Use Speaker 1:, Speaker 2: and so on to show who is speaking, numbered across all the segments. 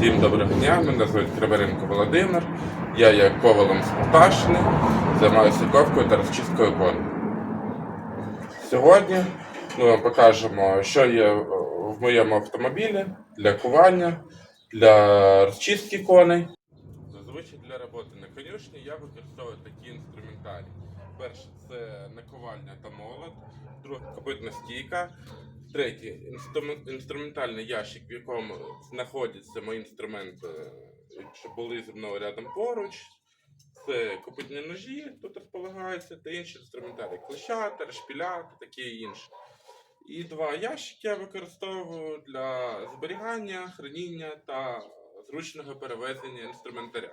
Speaker 1: Всім доброго дня, мене звуть Криворенко Володимир. Я є ковалом з Полтавщини, займаюся ковкою та розчисткою коней. Сьогодні ми вам покажемо, що є в моєму автомобілі для кування, для розчистки коней. Зазвичай для роботи на конюшні я використовую такі інструментарії. Перше це наковальня та молот, друге копитна стійка, третє інструментальний ящик, в якому знаходяться мої інструменти, що були зі мною рядом поруч. Це копитні ножі, тут розполагаються, та інші інструментарії, клещата, шпілята, таке інше. І два ящики я використовую для зберігання, храніння та зручного перевезення інструментаря.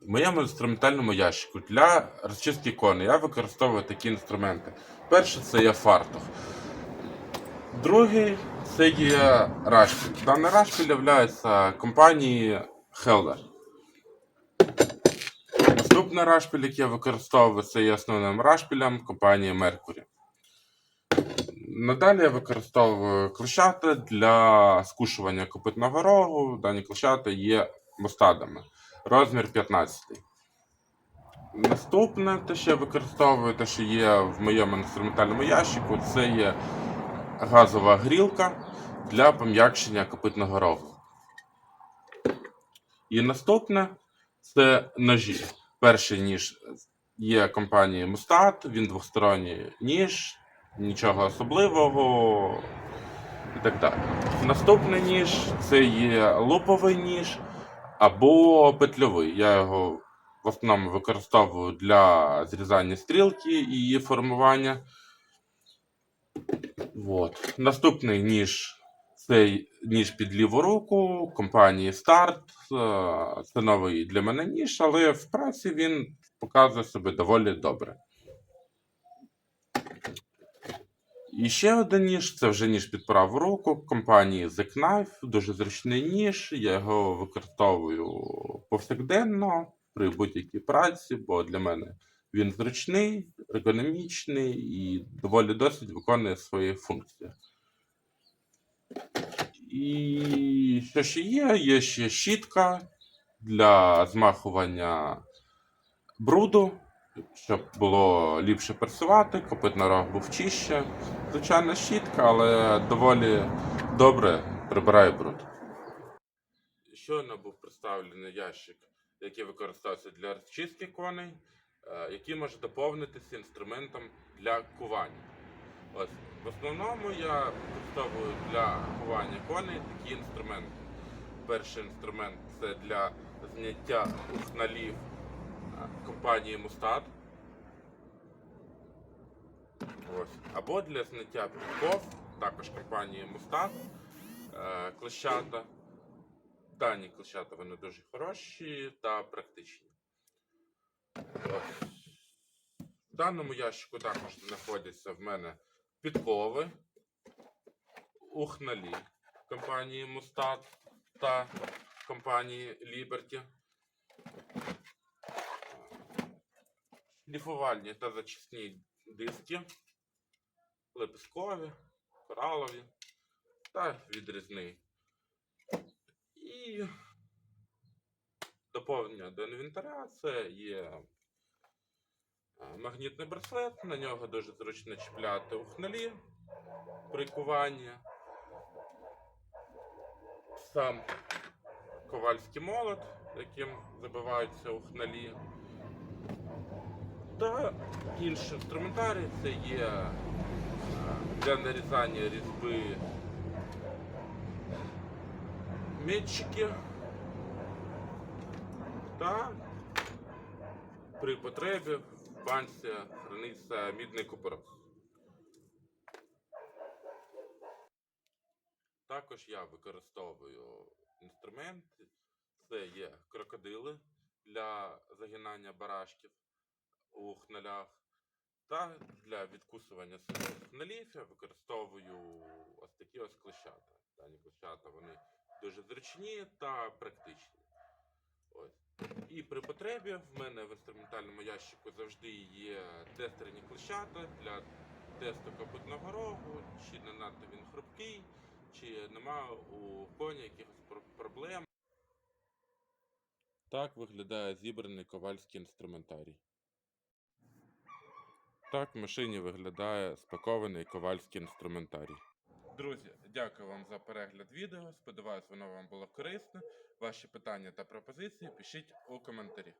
Speaker 1: В моєму інструментальному ящику для розчистки коней я використовую такі інструменти. Перший це є фартух. Другий це є рашпіль. Даний рашпіль є компанії Helder. Наступний рашпіль, який я використовую, це є основним рашпілем компанії Mercury. Надалі я використовую клещата для скушування копитного рогу. Дані клещата є мустадами. Розмір 15. Наступне, те, що я використовую, те, що є в моєму інструментальному ящику, це є газова грілка для пом'якшення копитного рогу. І наступне це ножі. Перший ніж є компанії Мустат, він двосторонній ніж, нічого особливого і так далі. Наступний ніж це є луповий ніж або петльовий. Я його в основному використовую для зрізання стрілки і її формування. Вот. Наступний ніж це ніж під ліву руку компанії Start. Е, Це новий для мене ніж, але в праці він показує себе доволі добре. І ще один ніж це вже ніж під праву руку компанії The Knife. Дуже зручний ніж. Я його використовую повсякденно при будь-якій праці, бо для мене він зручний, ергономічний і доволі досить виконує свої функції. І що ще є? Є ще щітка для змахування бруду, щоб було ліпше працювати, копитний рог був чище. Звичайна щітка, але доволі добре прибирає бруд. Щойно був представлений ящик, який використовується для розчистки коней, який може доповнитися інструментом для кування. Ось в основному я використовую для кування коней такі інструменти. Перший інструмент це для зняття ухналів е, компанії Мустат. Ось. Або для зняття підков, також компанії Мустат, е, клещата. Дані клещата вони дуже хороші та практичні. В даному ящику також знаходяться в мене підкови, ухналі компанії Мустат та компанії Liberty. Шліфувальні та зачисні диски, лепесткові, коралові та відрізний. І доповнення до інвентаря це є е, магнітний браслет, на нього дуже зручно чіпляти ухналі при куванні. Сам ковальський молот, яким забиваються ухналі. Та інші інструментарії це є е, для нарізання різьби метчики та при потребі банці храниться мідний купорос. Також я використовую інструмент, це є крокодили для загинання барашків у хналях. Та для відкусування хналів я використовую ось такі ось клещата. Дані клещата вони дуже зручні та практичні. Ось. І при потребі в мене в інструментальному ящику завжди є тестерні клещата для тесту копитного рогу, чи не надто він хрупкий, чи немає у коні якихось проблем. Так виглядає зібраний ковальський інструментарій. Так в машині виглядає спакований ковальський інструментарій. Друзі, дякую вам за перегляд відео. Сподіваюсь, воно вам було корисне. Ваші питання та пропозиції пишіть у коментарі.